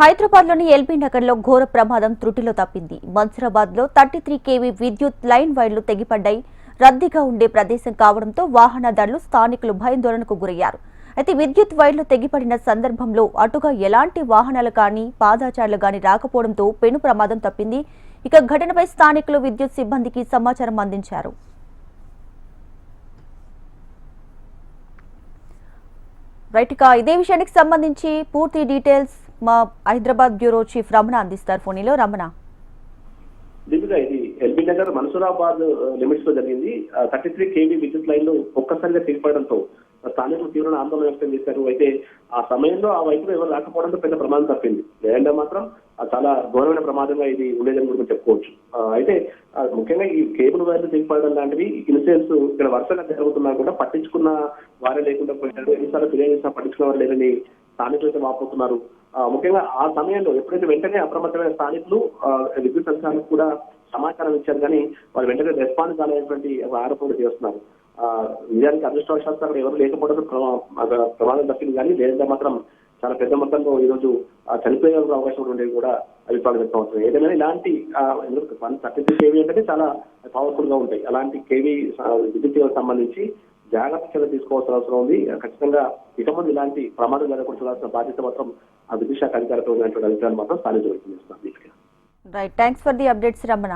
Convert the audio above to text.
హైదరాబాద్లోని ఎల్బీ నగర్లో ఘోర ప్రమాదం త్రుటిలో తప్పింది. మన్సూరాబాద్లో థర్టీ త్రీ కేవీ విద్యుత్ లైన్ వైర్లు తెగిపడ్డాయి. రద్దీగా ఉండే ప్రదేశం కావడంతో వాహనదారులు స్థానికులు భయాందోళనకు గురయ్యారు. అయితే విద్యుత్ వైర్లు తెగిపడిన సందర్భంలో అటుగా ఎలాంటి వాహనాలు కానీ పాదాచారులు కానీ రాకపోవడంతో పెను ప్రమాదం తప్పింది. ఇక ఘటనపై స్థానికులు విద్యుత్ సిబ్బందికి సమాచారం అందించారు. రైట్ ఇదే విషయానికి సంబంధించి పూర్తి డీటెయిల్స్ మా హైదరాబాద్ బ్యూరో చీఫ్ రమణ అందిస్తారు ఫోనీలో. రమణ. దీపిక ఇది ఎల్బీ నగర్ మన్సూరాబాద్ లిమిట్స్లో జరిగింది. థర్టీ త్రీ కేవీ విద్యుత్ లైన్లో ఒక్కసారిగా తీరిపడడంతో స్థానికులు తీవ్ర ఆందోళన వ్యక్తం చేశారు. అయితే ఆ సమయంలో ఆ వైపులో ఎవరు రాకపోవడంతో పెద్ద ప్రమాదం తప్పింది. లేదంటే మాత్రం చాలా ఘోరమైన ప్రమాదంగా ఇది ఉండేదని కూడా చెప్పుకోవచ్చు. అయితే ముఖ్యంగా ఈ కేబుల్ వైర్లు తెగిపడడం లాంటివి ఇన్సూరెన్స్ ఇక్కడ వరుసగా జరుగుతున్నా కూడా పట్టించుకున్న వారే లేకుండా పోయినారు. ఎన్నిసార్లు ఫిర్యాదు చేసినా పట్టించుకున్న వారు లేదని స్థానికులు అయితే వాపోతున్నారు. ఆ, ముఖ్యంగా ఆ సమయంలో ఎప్పుడైతే వెంటనే అప్రమత్తమైన స్థానికులు విద్యుత్ సంస్థలకు కూడా సమాచారం ఇచ్చారు కానీ వాళ్ళు వెంటనే రెస్పాండ్ కాలేటువంటి ఆరోపణలు చేస్తున్నారు. ఆ, నిజానికి అదృష్టవశాత్తు అక్కడ ఎవరు లేకపోవడం ప్రమాదం తప్పింది కానీ లేదంటే మాత్రం చాలా పెద్ద మొత్తంలో ఈ రోజు చనిపోయే అవకాశం ఉండేవి కూడా అభిప్రాయాలు వ్యక్తం అవుతుంది. ఏదైనా ఇలాంటి వన్ థర్టీ త్రీ కేవీ అంటే చాలా పవర్ఫుల్గా ఉంటాయి. అలాంటి కేవీ విద్యుత్ సంబంధించి జాగ్రత్త చర్యలు తీసుకోవాల్సిన అవసరం ఉంది. ఖచ్చితంగా ఇక ముందు ఇలాంటి ప్రమాదం జరగకుండా చూడాల్సిన బాధ్యత మాత్రం ఆ విద్యుత్ శాఖ అధికారులతో ఉన్నటువంటి మాత్రం స్థానిక right thanks for the updates Ramana